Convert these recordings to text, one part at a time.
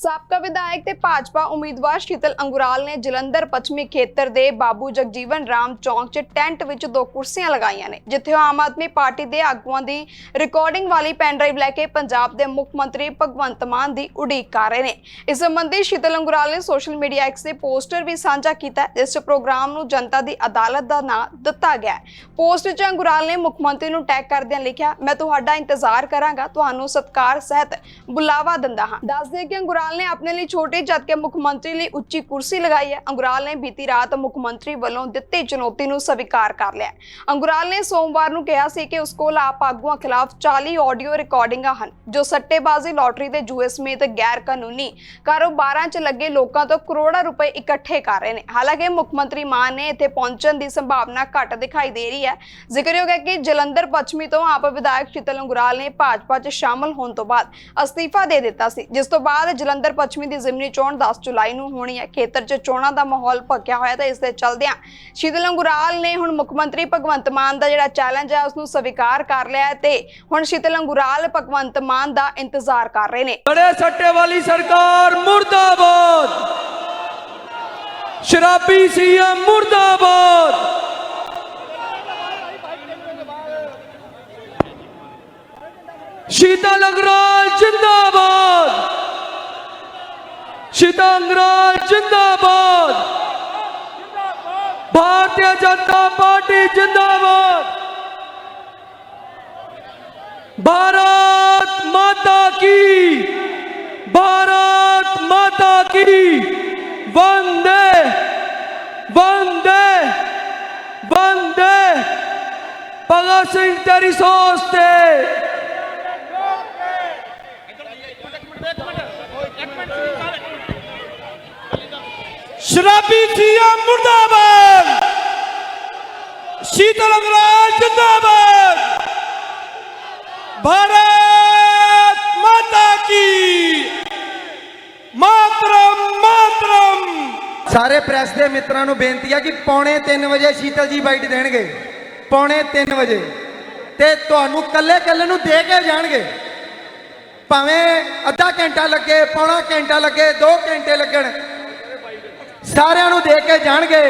ਸਾਬਕਾ ਵਿਧਾਇਕ ਤੇ ਭਾਜਪਾ ਉਮੀਦਵਾਰ ਸ਼ੀਤਲ ਅੰਗੁਰਾਲ ਨੇ ਜਲੰਧਰ ਪੱਛਮੀ ਖੇਤਰ ਦੇ ਬਾਬੂ ਜਗਜੀਵਨ ਰਾਮ ਚੌਂਕ 'ਚ ਟੈਂਟ ਵਿੱਚ ਦੋ ਕੁਰਸੀਆਂ ਲਗਾਈਆਂ ਨੇ, ਜਿੱਥੇ ਆਮ ਆਦਮੀ ਪਾਰਟੀ ਦੇ ਆਗੂਆਂ ਦੀ ਰਿਕਾਰਡਿੰਗ ਵਾਲੀ ਪੈਨ ਡਰਾਈਵ ਲੈ ਕੇ ਪੰਜਾਬ ਦੇ ਮੁੱਖ ਮੰਤਰੀ ਭਗਵੰਤ ਮਾਨ ਦੀ ਉਡੀਕ ਕਰ ਰਹੇ ਨੇ। ਇਸ ਸੰਬੰਧੀ ਸ਼ੀਤਲ ਅੰਗੁਰਾਲ ਨੇ ਸੋਸ਼ਲ ਮੀਡੀਆ ਐਕਸ ਤੇ ਪੋਸਟਰ ਵੀ ਸਾਂਝਾ ਕੀਤਾ, ਜਿਸ 'ਚ ਪ੍ਰੋਗਰਾਮ ਨੂੰ ਜਨਤਾ ਦੀ ਅਦਾਲਤ ਦਾ ਨਾਂ ਦਿੱਤਾ ਗਿਆ ਹੈ। ਪੋਸਟ 'ਚ ਅੰਗੁਰਾਲ ਨੇ ਮੁੱਖ ਮੰਤਰੀ ਨੂੰ ਟੈਗ ਕਰਦਿਆਂ ਲਿਖਿਆ, ਮੈਂ ਤੁਹਾਡਾ ਇੰਤਜ਼ਾਰ ਕਰਾਂਗਾ, ਤੁਹਾਨੂੰ ਸਤਕਾਰ, ਸਹਿਤ ਬੁਲਾਵਾ ਦਿੰਦਾ ਹਾਂ। ਦੱਸ ਦਈਏ ਕਿ ਅੰਗੁਰਾਲ ਨੇ ਆਪਣੇ ਲਈ ਛੋਟੀ ਜਦਕਿ ਮੁੱਖ ਮੰਤਰੀ ਲਈ ਉੱਚੀ ਕੁਰਸੀ ਲਗਾਈ ਹੈ। ਅੰਗੁਰਾਲ ਨੇ ਬੀਤੀ ਰਾਤ ਮੁੱਖ ਮੰਤਰੀ ਵੱਲੋਂ ਦਿੱਤੀ ਚੁਣੌਤੀ ਨੂੰ ਸਵੀਕਾਰ ਕਰ ਲਿਆ ਹੈ। ਨੇ ਸੋਮਵਾਰ ਨੂੰ ਕਿਹਾ ਸੀ ਕਿ ਉਸ ਕੋਲ ਆਪ ਆਗੂਆਂ ਖਿਲਾਫ 40 ਆਡੀਓ ਰਿਕਾਰਡਿੰਗਾਂ ਹਨ, ਜੋ ਸੱਟੇਬਾਜ਼ੀ ਲਾਟਰੀ ਤੇ ਜੂਏ ਸਮੇਤ ਗੈਰ ਕਾਨੂੰਨੀ ਕਾਰੋਬਾਰਾਂ 'ਚ ਲੱਗੇ ਲੋਕਾਂ ਤੋਂ ਕਰੋੜਾਂ ਰੁਪਏ ਇਕੱਠੇ ਕਰ ਰਹੇ ਨੇ। ਹਾਲਾਂਕਿ ਮੁੱਖ ਮੰਤਰੀ ਮਾਨ ਨੇ ਇੱਥੇ ਪਹੁੰਚਣ ਦੀ ਸੰਭਾਵਨਾ ਘੱਟ ਦਿਖਾਈ ਦੇ ਰਹੀ ਹੈ। ਜ਼ਿਕਰਯੋਗ ਹੈ ਕਿ ਜਲੰਧਰ ਪੱਛਮੀ ਤੋਂ ਆਪ ਵਿਧਾਇਕ ਸ਼ੀਤਲ ਅੰਗੁਰਾਲ ਨੇ ਭਾਜਪਾ 'ਚ ਸ਼ਾਮਲ ਹੋਣ ਤੋਂ ਬਾਅਦ ਅਸਤੀਫਾ ਦੇ ਦਿੱਤਾ ਸੀ, ਜਿਸ ਤੋਂ ਬਾਅਦ ਜਲੰਧਰ ਜਲੰਧਰ ਪੱਛਮੀ ਦੀ ਜ਼ਿਮਨੀ ਚੋਣ 10 ਜੁਲਾਈ ਨੂੰ ਹੋਣੀ ਹੈ। ਖੇਤਰ 'ਚ ਚੋਣਾਂ ਦਾ ਮਾਹੌਲ ਭੱਕਿਆ ਹੋਇਆ ਤਾਂ ਇਸ ਦੇ ਚਲਦਿਆਂ ਸ਼ੀਤਲ ਅੰਗੁਰਾਲ ਨੇ ਹੁਣ ਮੁੱਖ ਮੰਤਰੀ ਭਗਵੰਤ ਮਾਨ ਦਾ ਜਿਹੜਾ ਚੈਲੰਜ ਹੈ ਉਸ ਨੂੰ ਸਵੀਕਾਰ ਕਰ ਲਿਆ ਤੇ ਹੁਣ ਸ਼ੀਤਲ ਭਗਵੰਤ ਮਾਨ ਦਾ ਇੰਤਜ਼ਾਰ ਕਰ ਰਹੇ ਨੇ। ਬੜੇ ਸੱਟੇ ਵਾਲੀ ਸਰਕਾਰ ਮੁਰਦਾਬਾਦ। ਸ਼ਰਾਬੀ ਸੀਐਮ ਮੁਰਦਾਬਾਦ। ਸ਼ੀਤਲ ਜਿੰਦਾਬਾਦ। ਸ਼ਿਤਾਂਗ ਜਿੰਦਾਬਾਦ। ਭਾਰਤੀ ਜਨਤਾ ਪਾਰਟੀ ਜਿੰਦਾਬਾਦ। ਭਾਰਤ ਮਾਤਾ ਕੀ। ਭਾਰਤ ਮਾਤਾ ਕੀ। ਵੰਦੇ ਵੰਦੇ ਵੰਦੇ। ਭਗਤ ਸਿੰਘ ਤੇਰੀ ਸੋਚ ਸ਼ਰਾਬੀ ਸੀਐਮ ਮੁਰਦਾਬਾਦ। ਸ਼ੀਤਲ ਅੰਗਰਾਜ ਜਿੰਦਾਬਾਦ। ਭਾਰਤ ਮਾਤਾ ਕੀ। ਮਾਤਰਮ ਮਾਤਰਮ। ਸਾਰੇ ਪ੍ਰੈਸ ਦੇ ਮਿੱਤਰਾਂ ਨੂੰ ਬੇਨਤੀ ਹੈ ਕਿ ਪੌਣੇ 3 ਵਜੇ ਸ਼ੀਤਲ ਜੀ ਬਾਈਟ ਦੇਣਗੇ। ਪੌਣੇ 3 ਵਜੇ। ਤੇ ਤੁਹਾਨੂੰ ਕੱਲੇ ਕੱਲੇ ਨੂੰ ਦੇ ਕੇ ਜਾਣਗੇ। ਭਾਵੇਂ ਅੱਧਾ ਘੰਟਾ ਲੱਗੇ, ਪੌਣਾ ਘੰਟਾ ਲੱਗੇ 2 ਘੰਟੇ ਲੱਗਣ। ਸਾਰਿਆਂ ਨੂੰ ਦੇ ਕੇ ਜਾਣਗੇ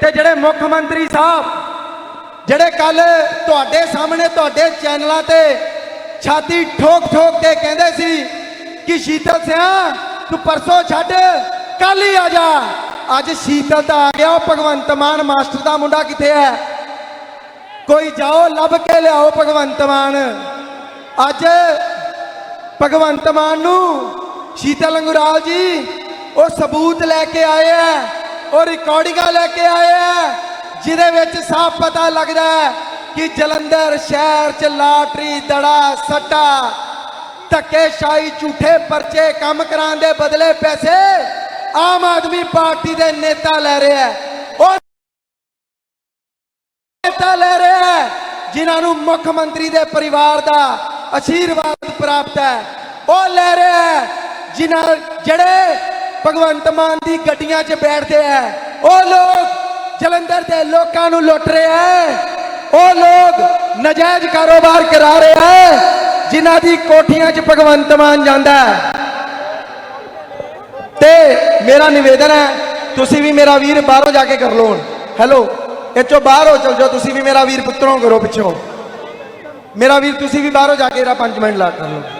ਤੇ ਜਿਹੜੇ ਮੁੱਖ ਮੰਤਰੀ ਸਾਹਿਬ, ਜਿਹੜੇ ਕੱਲ ਤੁਹਾਡੇ ਸਾਹਮਣੇ ਤੁਹਾਡੇ ਚੈਨਲਾਂ ਤੇ ਛਾਤੀ ਠੋਕ ਠੋਕ ਕੇ ਕਹਿੰਦੇ ਸੀ ਕਿ ਸ਼ੀਤਲ ਸਿਆ, ਤੂੰ ਪਰਸੋਂ ਛੱਡ ਕੱਲ ਹੀ ਆ ਜਾ। ਅੱਜ ਸ਼ੀਤਲ ਤਾਂ ਆ ਗਿਆ, ਉਹ ਭਗਵੰਤ ਮਾਨ ਮਾਸਟਰ ਦਾ ਮੁੰਡਾ ਕਿੱਥੇ ਹੈ? ਕੋਈ ਜਾਓ, ਲੱਭ ਕੇ ਲਿਆਓ ਭਗਵੰਤ ਮਾਨ। ਅੱਜ ਭਗਵੰਤ ਮਾਨ ਨੂੰ ਸ਼ੀਤਲ ਅੰਗੁਰਾਲ ਜੀ ਉਹ ਸਬੂਤ ਲੈ ਕੇ ਆਏ ਆ, ਉਹ ਰਿਕਾਰਡਿੰਗਾਂ ਲੈ ਕੇ ਆਏ ਆ, ਜਿਹਦੇ ਵਿੱਚ ਸਾਫ਼ ਪਤਾ ਲੱਗਦਾ ਹੈ ਕਿ ਜਲੰਧਰ ਸ਼ਹਿਰ 'ਚ ਲਾਟਰੀ, ਦੜਾ, ਸੱਟਾ, ਧੱਕੇਸ਼ਾਹੀ, ਝੂਠੇ ਪਰਚੇ, ਕੰਮ ਕਰਾਉਣ ਦੇ ਬਦਲੇ ਪੈਸੇ ਆਮ ਆਦਮੀ ਪਾਰਟੀ ਦੇ ਨੇਤਾ ਲੈ ਰਿਹਾ ਹੈ ਉਹ ਨੇਤਾ ਲੈ ਰਿਹਾ ਜਿਨ੍ਹਾਂ ਨੂੰ ਮੁੱਖ ਮੰਤਰੀ ਦੇ ਪਰਿਵਾਰ ਦਾ ਅਸ਼ੀਰਵਾਦ ਪ੍ਰਾਪਤ ਹੈ। ਉਹ ਲੈ ਰਿਹਾ ਹੈ ਜਿਨ੍ਹਾਂ ਜਿਹੜੇ ਭਗਵੰਤ ਮਾਨ ਦੀ ਗੱਡੀਆਂ 'ਚ ਬੈਠਦੇ ਹੈ ਉਹ ਲੋਕ ਜਲੰਧਰ ਦੇ ਲੋਕਾਂ ਨੂੰ ਲੁੱਟ ਰਿਹਾ ਹੈ ਉਹ ਲੋਕ ਨਜਾਇਜ਼ ਕਾਰੋਬਾਰ ਕਰਾ ਰਿਹਾ ਹੈ ਜਿਨ੍ਹਾਂ ਦੀ ਕੋਠੀਆਂ 'ਚ ਭਗਵੰਤ ਮਾਨ ਜਾਂਦਾ ਹੈ। ਤੇ ਮੇਰਾ ਨਿਵੇਦਨ ਹੈ, ਤੁਸੀਂ ਵੀ ਮੇਰਾ ਵੀਰ ਬਾਹਰੋਂ ਜਾ ਕੇ ਕਰ ਲਓ ਹੁਣ। ਹੈਲੋ ਇੱਥੋਂ ਬਾਹਰੋਂ ਚਲ ਜਾਓ, ਤੁਸੀਂ ਵੀ ਮੇਰਾ ਵੀਰ ਪੁੱਤਰੋਂ ਕਰੋ ਪਿੱਛੋਂ। ਮੇਰਾ ਵੀਰ, ਤੁਸੀਂ ਵੀ ਬਾਹਰੋਂ ਜਾ ਕੇ ਇਹਦਾ 5 ਮਿੰਟ ਲਾ ਕਰ ਲਓ।